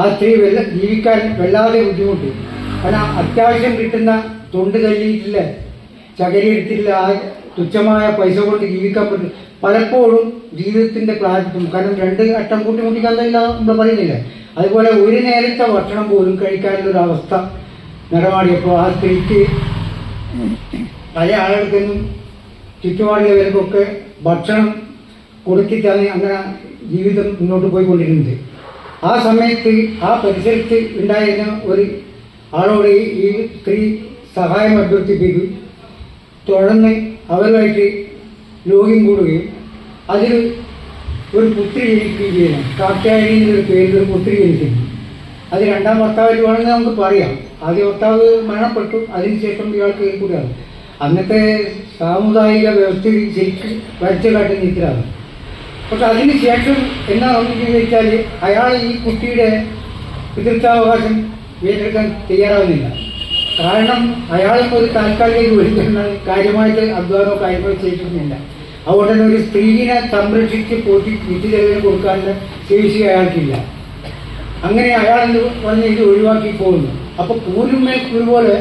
ആ സ്ത്രീ വെള്ള ജീവിക്കാൻ വല്ലാതെ ബുദ്ധിമുട്ടി. കാരണം അത്യാവശ്യം കിട്ടുന്ന തൊണ്ട് കല്ലിയിട്ടില്ല ചകരി എടുത്തിട്ടില്ല ആ തുച്ഛമായ പൈസ കൊണ്ട് ജീവിക്കാൻ പറ്റും പലപ്പോഴും ജീവിതത്തിന്റെ ക്ലാരിറ്റും കാരണം രണ്ട് അട്ടം കൂട്ടി മുട്ടിക്കാൻ നമ്മൾ പറയുന്നില്ല? അതുപോലെ ഒരു നേരത്തെ ഭക്ഷണം പോലും കഴിക്കാനുള്ള ഒരു അവസ്ഥ നടമാടിയപ്പോൾ ആ സ്ത്രീക്ക് പല ആളുകൾക്കൊന്നും ചുറ്റുപാടുള്ളവർക്കൊക്കെ ഭക്ഷണം കൊടുത്തിട്ടാണ് അങ്ങനെ ജീവിതം മുന്നോട്ട് പോയിക്കൊണ്ടിരുന്നത്. ആ സമയത്ത് ആ പരിസരത്ത് ഉണ്ടായിരുന്ന ഒരു ആളോട് ഈ- സ്ത്രീ സഹായം അഭ്യർത്ഥിപ്പിക്കും തുടർന്ന് അവരുമായിട്ട് ലോകം കൂടുകയും അതിൽ ഒരു പുത്രി ജനിക്കുകയും ചെയ്യുന്നു കാർത്യായനി എന്നൊരു പേരിൽ ഒരു പുത്രി ജനിക്കുന്നു. അത് രണ്ടാം ഭർത്താവായിട്ട് വേണമെന്ന് നമുക്ക് പറയാം. ആദ്യ ഭർത്താവ് മരണപ്പെട്ടു. അതിനുശേഷം ഇയാൾക്ക് കൂടിയാണ് അന്നത്തെ സാമുദായിക വ്യവസ്ഥയിൽ ശരിക്കും വരച്ചു കാട്ടുന്ന ഇത്തരാണ് പക്ഷെ അതിന് ശേഷം എന്നാ സംഭവിക്കുന്നത് വെച്ചാൽ അയാൾ ഈ കുട്ടിയുടെ പിതൃത്വാവകാശം ഏറ്റെടുക്കാൻ തയ്യാറാവുന്നില്ല. കാരണം അയാളിപ്പോൾ ഒരു താൽക്കാലിക ജോലിക്കുന്ന കാര്യമായിട്ട് അധ്വാനമോ കാര്യങ്ങളോ ചെയ്തിരുന്നില്ല. അതുകൊണ്ട് തന്നെ ഒരു സ്ത്രീയെ സംരക്ഷിച്ച് പോറ്റി വിദ്യ ചെലവിന് കൊടുക്കാനുള്ള ശേഷി അയാൾക്കില്ല. അങ്ങനെ അയാൾ എന്ത് പറഞ്ഞ് ഇത് ഒഴിവാക്കി പോകുന്നു. അപ്പൊ കൂരുമേൽ കൂറുപോലെ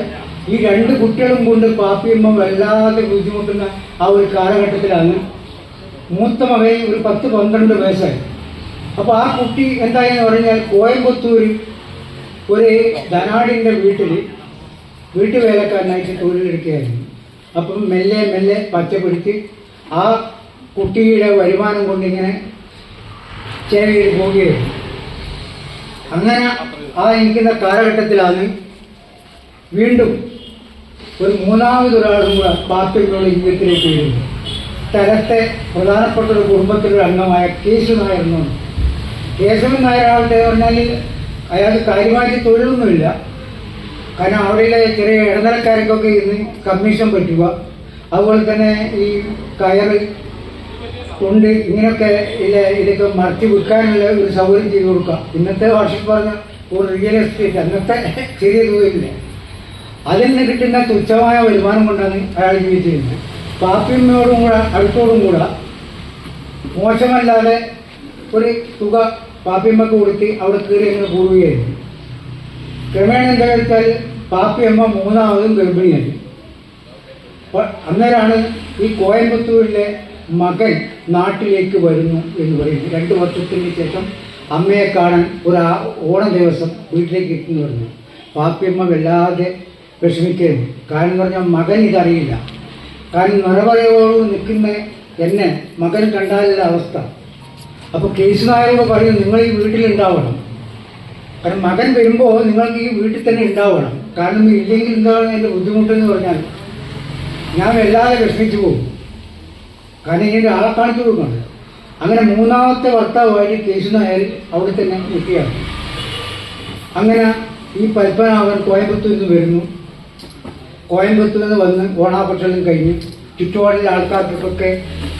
ഈ രണ്ട് കുട്ടികളും കൊണ്ട് പാപ്പിയമ്മ വല്ലാതെ ബുദ്ധിമുട്ടുന്ന ആ ഒരു കാലഘട്ടത്തിലാണ് മൂത്ത മകയിൽ ഒരു പത്ത് പന്ത്രണ്ട് വയസ്സായി. അപ്പോൾ ആ കുട്ടി എന്തായെന്ന് പറഞ്ഞാൽ കോയമ്പത്തൂർ ഒരു ധനാടിന്റെ വീട്ടിൽ വീട്ടുവേലക്കാരനായിട്ട് തൊഴിലെടുക്കുകയായിരുന്നു അപ്പം മെല്ലെ മെല്ലെ പച്ചപ്പെടുത്തി ആ കുട്ടിയുടെ വരുമാനം കൊണ്ടിങ്ങനെ ചേവയിൽ പോവുകയായിരുന്നു. അങ്ങനെ ആ ഇരിക്കുന്ന കാലഘട്ടത്തിലാണ് വീണ്ടും ഒരു മൂന്നാമതൊരാളും കൂടെ പാർട്ടികളുടെ ജീവിതത്തിലേക്ക് വരുന്നു സ്ഥലത്തെ പ്രധാനപ്പെട്ട ഒരു കുടുംബത്തിലൊരു അംഗമായ കേശു നായർ എന്നും കേശവൻ നായർ ആളുടെ പറഞ്ഞാൽ അയാൾക്ക് കാര്യമായിട്ട് തൊഴിലൊന്നുമില്ല. കാരണം അവിടെയുള്ള ചെറിയ ഇടനിലക്കാർക്കൊക്കെ ഇന്ന് കമ്മീഷൻ പറ്റുക. അതുപോലെ തന്നെ ഈ കയർ കൊണ്ട് ഇങ്ങനെയൊക്കെ ഇതൊക്കെ മറച്ചു വിൽക്കാനുള്ള ഒരു സൗകര്യം ചെയ്തു കൊടുക്കുക. ഇന്നത്തെ ഭാഷയിൽ പറഞ്ഞ ഒരു റിയൽ എസ്റ്റേറ്റ് അന്നത്തെ ചെറിയ തുകയില്ല. അതിൽ നിന്ന് കിട്ടുന്ന തുച്ഛമായ വരുമാനം കൊണ്ടാണ് അയാൾ ജീവിച്ചിരുന്നത്. പാപ്പിയമ്മയോടും കൂടെ അടുത്തോടും കൂടെ മോശമല്ലാതെ ഒരു തുക പാപ്പിയമ്മക്ക് കൊടുത്ത് അവിടെ കയറി അങ്ങനെ കൂടുകയായിരുന്നു. ക്രമേണ എന്താ വെച്ചാൽ പാപ്പിയമ്മ മൂന്നാമതും ഗർഭിണിയായി. അന്നേരാണ് ഈ കോയമ്പത്തൂരിലെ മകൻ നാട്ടിലേക്ക് വരുന്നു എന്ന് പറയുന്നത്. രണ്ട് വർഷത്തിന് ശേഷം അമ്മയെ കാണാൻ ഒരു ഓണ ദിവസം വീട്ടിലേക്ക് എത്തുന്നു പറഞ്ഞു. പാപ്പിയമ്മ വല്ലാതെ വിഷമിക്കുന്നു കാരണം പറഞ്ഞാൽ മകൻ ഇതറിയില്ല. കാരണം നിറപറയോട് നിൽക്കുന്ന എന്നെ മകൻ കണ്ടാലുള്ള അവസ്ഥ. അപ്പോൾ കേസ് നായരോട് പറയും നിങ്ങൾ ഈ വീട്ടിലുണ്ടാവണം കാരണം മകൻ വരുമ്പോൾ നിങ്ങൾക്ക് ഈ വീട്ടിൽ തന്നെ ഉണ്ടാവണം. കാരണം ഇല്ലെങ്കിൽ എന്താണ് എന്റെ ബുദ്ധിമുട്ടെന്ന് പറഞ്ഞാൽ ഞാൻ വല്ലാതെ വിഷമിച്ചു പോകും. കാരണം ഇങ്ങനെ ഒരാളെ കാണിച്ചു കൊടുക്കണം. അങ്ങനെ മൂന്നാമത്തെ ഭർത്താവായിട്ട് കേസ് നായർ അവിടെ തന്നെ എത്തിയാണ്. അങ്ങനെ ഈ പത്മനാഭൻ കോയമ്പത്തൂരിൽ നിന്ന് വരുന്നു. കോയമ്പത്തൂരിൽ നിന്ന് വന്ന് ഓണാഘോഷങ്ങളും കഴിഞ്ഞ് ചുറ്റുപാടിലെ ആൾക്കാർക്കൊക്കെ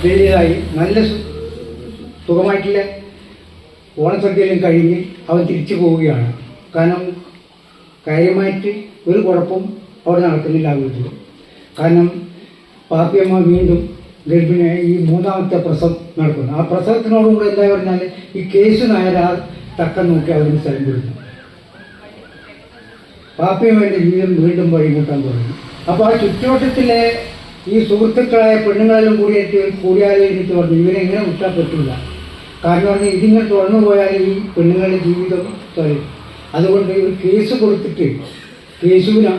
വലിയതായി നല്ല സുഖമായിട്ടുള്ള ഓണസദ്യയിലും കഴിഞ്ഞ് അവൻ തിരിച്ചു പോവുകയാണ്. കാരണം കാര്യമായിട്ട് ഒരു കുഴപ്പവും അവിടെ നടക്കുന്നില്ല വീട്ടിൽ. കാരണം പാപ്പിയമ്മ വീണ്ടും ഗർഭിണി ഈ മൂന്നാമത്തെ പ്രസവം നടക്കുന്നു. ആ പ്രസവത്തിനോടുകൂടെ എന്താ പറഞ്ഞാൽ ഈ കേസ് നായർ ആ തക്കം നോക്കി അവന് സ്ഥലം കൊടുക്കും പാപ്പിയമ്മയുടെ ജീവിതം വീണ്ടും വഴിമുട്ടാൻ തുടങ്ങി. അപ്പോൾ ആ ചുറ്റുവട്ടത്തിലെ ഈ സുഹൃത്തുക്കളായ പെണ്ണുങ്ങളെല്ലാം കൂടിയിട്ട് എനിക്ക് പറഞ്ഞു ഇവനെ എങ്ങനെ വിട്ടാൽ പറ്റില്ല കാരണം പറഞ്ഞാൽ ഇതിങ്ങനെ തുറന്നു പോയാൽ ഈ പെണ്ണുങ്ങളുടെ ജീവിതം തൊലയും അതുകൊണ്ട് ഒരു കേസ് കൊടുത്തിട്ട് കേസുവിനെ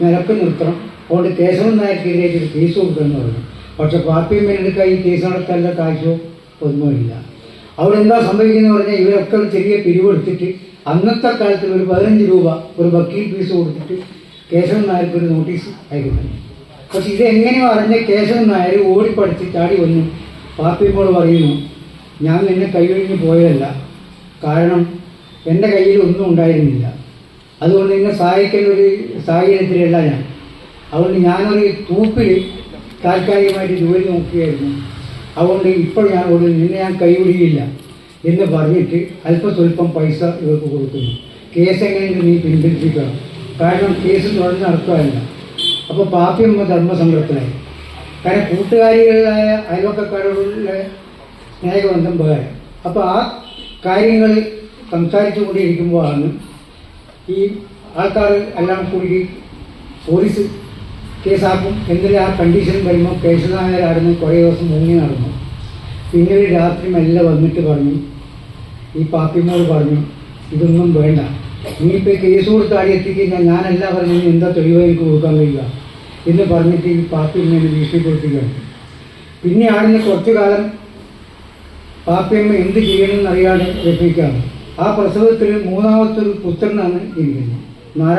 നിലയ്ക്ക് നിർത്തണം. അതുകൊണ്ട് കേശവൻ നായർക്കെതിരായിട്ട് ഒരു കേസ് കൊടുക്കുമെന്ന് പറഞ്ഞു. പക്ഷെ പാപ്പിയമ്മേനെടുക്കാൻ ഈ കേസ് നടത്താനുള്ള കാശോ ഒന്നുമില്ല. അവിടെ എന്താ സംഭവിക്കുന്നത് പറഞ്ഞാൽ ഇവരൊക്കെ ചെറിയ പിരിവെടുത്തിട്ട് അന്നത്തെ കാലത്ത് ഒരു പതിനഞ്ച് രൂപ ഒരു വക്കീൽ ഫീസ് കൊടുത്തിട്ട് കേശവൻ നായർക്ക് ഒരു നോട്ടീസ് അയക്കുന്നു പക്ഷെ ഇതെങ്ങനെയോ അറിഞ്ഞ കേശവൻ നായർ ഓടിപ്പടിച്ച് ചാടി വന്നു പാപ്പിയപ്പോൾ പറയുന്നു ഞാൻ നിന്നെ കൈയൊഴിഞ്ഞ് പോയതല്ല. കാരണം എന്റെ കയ്യിൽ ഒന്നും ഉണ്ടായിരുന്നില്ല. അതുകൊണ്ട് നിന്നെ സഹായിക്കുന്ന ഒരു സാഹചര്യത്തിലല്ല ഞാൻ. അതുകൊണ്ട് ഞാനൊരു തൂപ്പിൽ താൽക്കാലികമായിട്ട് ജോലി നോക്കുകയായിരുന്നു. അതുകൊണ്ട് ഇപ്പോൾ ഞാൻ നിന്നെ ഞാൻ കൈവിടുകയില്ല. എന്ന് പറഞ്ഞിട്ട് അല്പസ്വല്പം പൈസ ഇവർക്ക് കൊടുക്കുന്നു. കേസ് എങ്ങനെയെങ്കിലും നീ പിന്തിരിപ്പിക്കണം കാരണം കേസ് തുടർന്ന് നടത്തുകയല്ല. അപ്പോൾ പാപ്പിയമ്മ ധർമ്മസംഘത്തിലായി കാരണം കൂട്ടുകാരികളായ അയൽവക്കക്കാരോടുള്ള സ്നേഹബന്ധം വേറെ. അപ്പോൾ ആ കാര്യങ്ങൾ സംസാരിച്ചു കൊണ്ടിരിക്കുമ്പോഴാണ് ഈ ആൾക്കാർ എല്ലാം കൂടി പോലീസ് കേസാക്കും. എന്തെങ്കിലും ആ കണ്ടീഷൻ വരുമ്പോൾ കേസുനായരായിരുന്നു കുറേ ദിവസം മുങ്ങി നടന്നു. പിന്നീട് രാത്രി മെല്ലെ വന്നിട്ട് പറഞ്ഞു ഈ പാപ്പിനോട് പറഞ്ഞു ഇതൊന്നും വേണ്ട. നീ നീയിപ്പോൾ കേസ് കൊടുത്ത് ആടി എത്തിക്കഴിഞ്ഞാൽ ഞാനല്ല പറഞ്ഞു "ഇനി എന്താ തെളിവ് എനിക്ക് കൊടുക്കാൻ കഴിയുക? എന്ന് പറഞ്ഞിട്ട് ഈ പാപ്പി ഇങ്ങനെ ഭീഷണിപ്പെടുത്തുകയാണ് പിന്നെ ആടിന് കുറച്ചു കാലം പാപ്പിയമ്മ എന്ത് ചെയ്യണമെന്ന് അറിയാതെ രക്ഷിക്കുകയാണ് ആ പ്രസവത്തിൽ മൂന്നാമത്തെ ഒരു പുത്രനാണ് ഇരിക്കുന്നത് നാരായണ